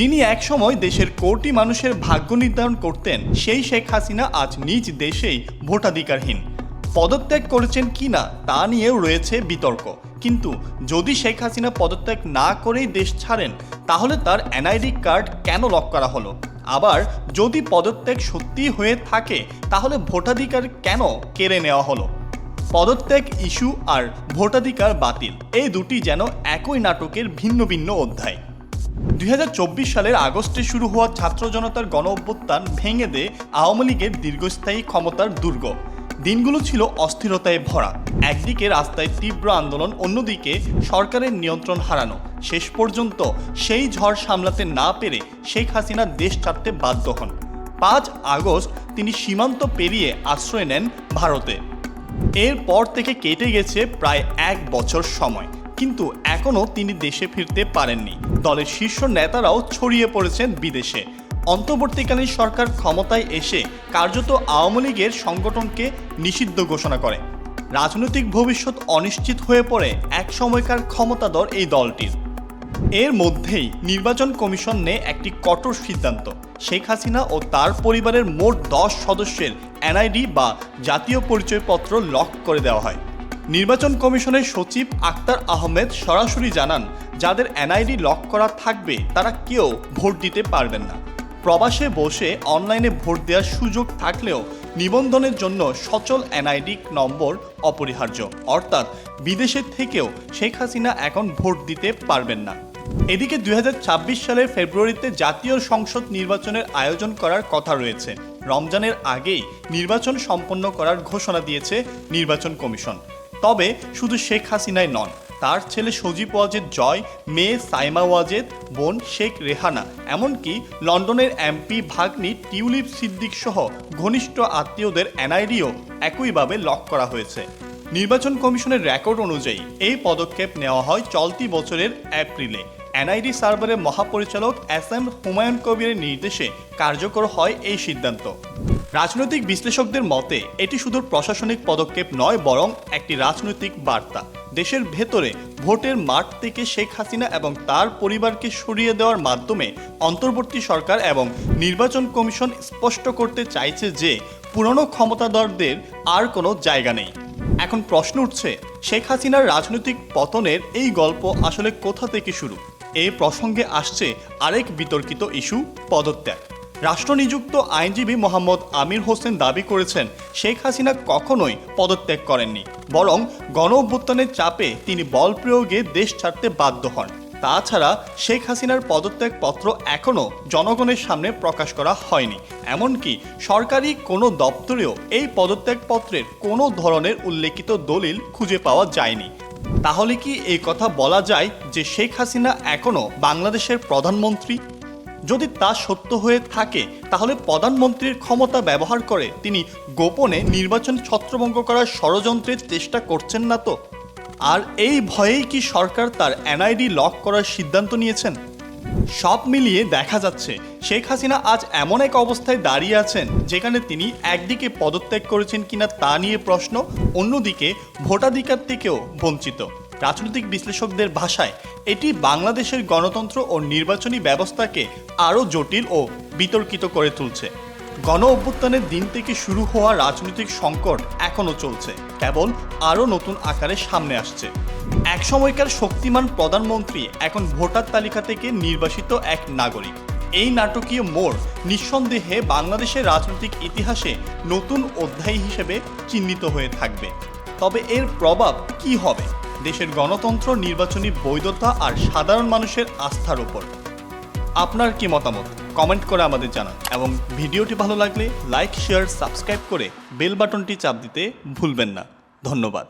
যিনি একসময় দেশের কোটি মানুষের ভাগ্য নির্ধারণ করতেন, সেই শেখ হাসিনা আজ নিজ দেশেই ভোটাধিকারহীন। পদত্যাগ করেছেন কিনা তা নিয়েও রয়েছে বিতর্ক। কিন্তু যদি শেখ হাসিনা পদত্যাগ না করেই দেশ ছাড়েন, তাহলে তার এনআইডি কার্ড কেন লক করা হলো? আবার যদি পদত্যাগ সত্যি হয়ে থাকে, তাহলে ভোটাধিকার কেন কেড়ে নেওয়া হলো? পদত্যাগ ইস্যু আর ভোটাধিকার বাতিল, এই দুটি যেন একই নাটকের ভিন্ন ভিন্ন অধ্যায়। দুই হাজার চব্বিশ সালের আগস্টে শুরু হওয়া ছাত্র জনতার গণ অভ্যুত্থান ভেঙে দেয় আওয়ামী লীগের দীর্ঘস্থায়ী ক্ষমতার দুর্গ। দিনগুলো ছিল অস্থিরতায় ভরা। একদিকে রাস্তায় তীব্র আন্দোলন, অন্যদিকে সরকারের নিয়ন্ত্রণ হারানো। শেষ পর্যন্ত সেই ঝড় সামলাতে না পেরে শেখ হাসিনা দেশ ছাড়তে বাধ্য হন। পাঁচ আগস্ট তিনি সীমান্ত পেরিয়ে আশ্রয় নেন ভারতে। এরপর থেকে কেটে গেছে প্রায় এক বছর সময়। কিন্তু এখনও তিনি দেশে ফিরতে পারেননি। দলের শীর্ষ নেতারাও ছড়িয়ে পড়েছেন বিদেশে। অন্তর্বর্তীকালীন সরকার ক্ষমতায় এসে কার্যত আওয়ামী লীগের সংগঠনকে নিষিদ্ধ ঘোষণা করে। রাজনৈতিক ভবিষ্যৎ অনিশ্চিত হয়ে পড়ে এক সময়কার ক্ষমতাধর এই দলটির। এর মধ্যেই নির্বাচন কমিশন নেয় একটি কঠোর সিদ্ধান্ত। শেখ হাসিনা ও তার পরিবারের মোট দশ সদস্যের এনআইডি বা জাতীয় পরিচয়পত্র লক করে দেওয়া হয়। নির্বাচন কমিশনের সচিব আক্তার আহমেদ সরাসরি জানান, যাদের এনআইডি লক করা থাকবে, তারা কেউ ভোট দিতে পারবেন না। প্রবাসে বসে অনলাইনে ভোট দেওয়ার সুযোগ থাকলেও নিবন্ধনের জন্য সচল এনআইডি নম্বর অপরিহার্য। অর্থাৎ বিদেশের থেকেও শেখ হাসিনা এখন ভোট দিতে পারবেন না। এদিকে দুই হাজার ছাব্বিশ সালের ফেব্রুয়ারিতে জাতীয় সংসদ নির্বাচনের আয়োজন করার কথা রয়েছে। রমজানের আগেই নির্বাচন সম্পন্ন করার ঘোষণা দিয়েছে নির্বাচন কমিশন। তবে শুধু শেখ হাসিনাই নন, তার ছেলে সজীব ওয়াজেদ জয়, মেয়ে সাইমা ওয়াজেদ, বোন শেখ রেহানা, এমনকি লন্ডনের এমপি ভাগ্নি টিউলিপ সিদ্দিক সহ ঘনিষ্ঠ আত্মীয়দের এনআইডিও একইভাবে লক করা হয়েছে। নির্বাচন কমিশনের রেকর্ড অনুযায়ী এই পদক্ষেপ নেওয়া হয় চলতি বছরের এপ্রিলে। এনআইডি সার্ভারের মহাপরিচালক এস এম হুমায়ুন কবিরের নির্দেশে কার্যকর হয় এই সিদ্ধান্ত। রাজনৈতিক বিশ্লেষকদের মতে, এটি শুধু প্রশাসনিক পদক্ষেপ নয়, বরং একটি রাজনৈতিক বার্তা। দেশের ভেতরে ভোটের মাঠ থেকে শেখ হাসিনা এবং তার পরিবারকে সরিয়ে দেওয়ার মাধ্যমে অন্তর্বর্তী সরকার এবং নির্বাচন কমিশন স্পষ্ট করতে চাইছে যে, পুরনো ক্ষমতাধরদের আর কোনো জায়গা নেই। এখন প্রশ্ন উঠছে, শেখ হাসিনার রাজনৈতিক পতনের এই গল্প আসলে কোথা থেকে শুরু? এই প্রসঙ্গে আসছে আরেক বিতর্কিত ইস্যু, পদত্যাগ। রাষ্ট্রনিযুক্ত আইনজীবী মোহাম্মদ আমির হোসেন দাবি করেছেন শেখ হাসিনা কখনোই পদত্যাগ করেননি, বরং গণ অভ্যুত্থানের চাপে তিনি বল প্রয়োগে দেশ ছাড়তে বাধ্য হন। তাছাড়া শেখ হাসিনার পদত্যাগপত্র এখনও জনগণের সামনে প্রকাশ করা হয়নি। এমনকি সরকারি কোনো দপ্তরেও এই পদত্যাগপত্রের কোনো ধরনের উল্লেখিত দলিল খুঁজে পাওয়া যায়নি। তাহলে কি এই কথা বলা যায় যে শেখ হাসিনা এখনও বাংলাদেশের প্রধানমন্ত্রী? যদি তা সত্য হয়ে থাকে, তাহলে প্রধানমন্ত্রীর ক্ষমতা ব্যবহার করে তিনি গোপনে নির্বাচন ছত্রভঙ্গ করার ষড়যন্ত্রের চেষ্টা করছেন না তো? আর এই ভয়েই কি সরকার তার এনআইডি লক করার সিদ্ধান্ত নিয়েছেন? সব মিলিয়ে দেখা যাচ্ছে, শেখ হাসিনা আজ এমন এক অবস্থায় দাঁড়িয়ে আছেন, যেখানে তিনি একদিকে পদত্যাগ করেছেন কিনা তা নিয়ে প্রশ্ন, অন্যদিকে ভোটাধিকার থেকেও বঞ্চিত। রাজনৈতিক বিশ্লেষকদের ভাষায়, এটি বাংলাদেশের গণতন্ত্র ও নির্বাচনী ব্যবস্থাকে আরও জটিল ও বিতর্কিত করে তুলছে। গণ অভ্যুত্থানের দিন থেকে শুরু হওয়া রাজনৈতিক সংকট এখনও চলছে, কেবল আরও নতুন আকারে সামনে আসছে। এক সময়কার শক্তিমান প্রধানমন্ত্রী এখন ভোটার তালিকা থেকে নির্বাসিত এক নাগরিক। এই নাটকীয় মোড় নিঃসন্দেহে বাংলাদেশের রাজনৈতিক ইতিহাসে নতুন অধ্যায় হিসেবে চিহ্নিত হয়ে থাকবে। তবে এর প্রভাব কি হবে? দেশের গণতন্ত্র, নির্বাচনী বৈধতা আর সাধারণ মানুষের আস্থার ওপর আপনার কি মতামত? কমেন্ট করে আমাদের জানান এবং ভিডিওটি ভালো লাগলে লাইক, শেয়ার, সাবস্ক্রাইব করে বেল বাটনটি চাপ দিতে ভুলবেন না। ধন্যবাদ।